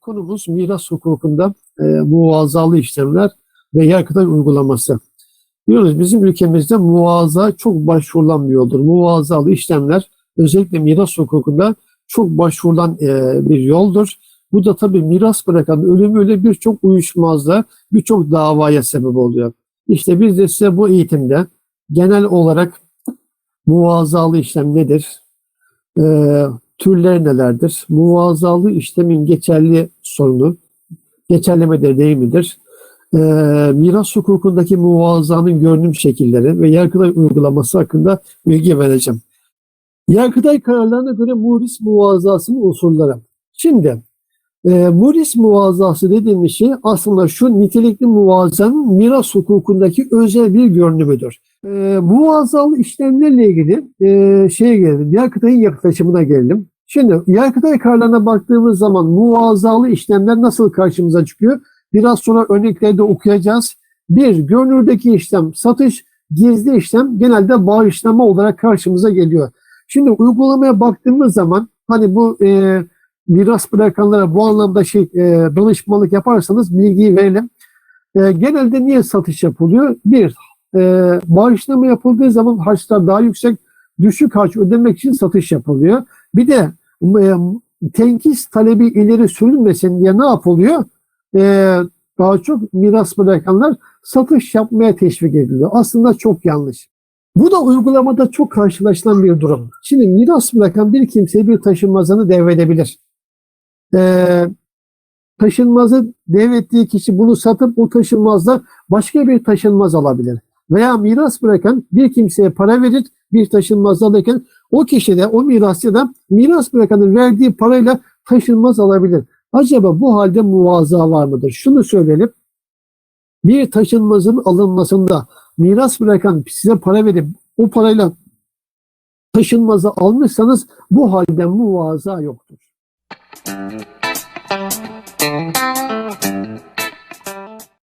Konumuz miras hukukunda e, muvazalı işlemler ve yargıtay uygulaması. Biliyoruz bizim ülkemizde muvaza çok başvurulan bir yoldur. Muvazalı işlemler özellikle miras hukukunda çok başvurulan e, bir yoldur. Bu da tabii miras bırakan ölümüyle birçok uyuşmazlığa, birçok davaya sebep oluyor. İşte biz de size bu eğitimde genel olarak muvazalı işlem nedir? Ee, türler nelerdir? Muvazalı işlemin geçerli sorunu, geçerli midir değil midir? Ee, miras hukukundaki muvazanın görünüm şekilleri ve yargıtay uygulaması hakkında bilgi vereceğim. Yargıtay kararlarına göre muris muvazasının unsurları. Şimdi e, muris muvazası dediğimiz şey aslında şu nitelikli muvazanın miras hukukundaki özel bir görünümüdür. E, muvazalı işlemlerle ilgili e, şeye gelelim, Yargıtay'ın yaklaşımına gelelim. Şimdi Yargıtay kararlarına baktığımız zaman muvazalı işlemler nasıl karşımıza çıkıyor? Biraz sonra örneklerde okuyacağız. Bir, görünürdeki işlem satış, gizli işlem genelde bağışlama olarak karşımıza geliyor. Şimdi uygulamaya baktığımız zaman hani bu e, miras bırakanlara bu anlamda şey e, danışmanlık yaparsanız bilgiyi verelim. E, genelde niye satış yapılıyor? Bir, e, bağışlama yapıldığı zaman harçlar daha yüksek, düşük harç ödemek için satış yapılıyor. Bir de e, tenkis talebi ileri sürülmesin diye ne yapılıyor? E, daha çok miras bırakanlar satış yapmaya teşvik ediliyor. Aslında çok yanlış. Bu da uygulamada çok karşılaşılan bir durum. Şimdi miras bırakan bir kimseye bir taşınmazını devredebilir. Ee, taşınmazı devrettiği kişi bunu satıp o taşınmazda başka bir taşınmaz alabilir. Veya miras bırakan bir kimseye para verir bir taşınmaz alırken o kişi de o mirasçı da miras bırakanın verdiği parayla taşınmaz alabilir. Acaba bu halde muvaza var mıdır? Şunu söyleyelim. Bir taşınmazın alınmasında miras bırakan size para verip o parayla taşınmazı almışsanız bu halde muvaza yoktur. Thank you.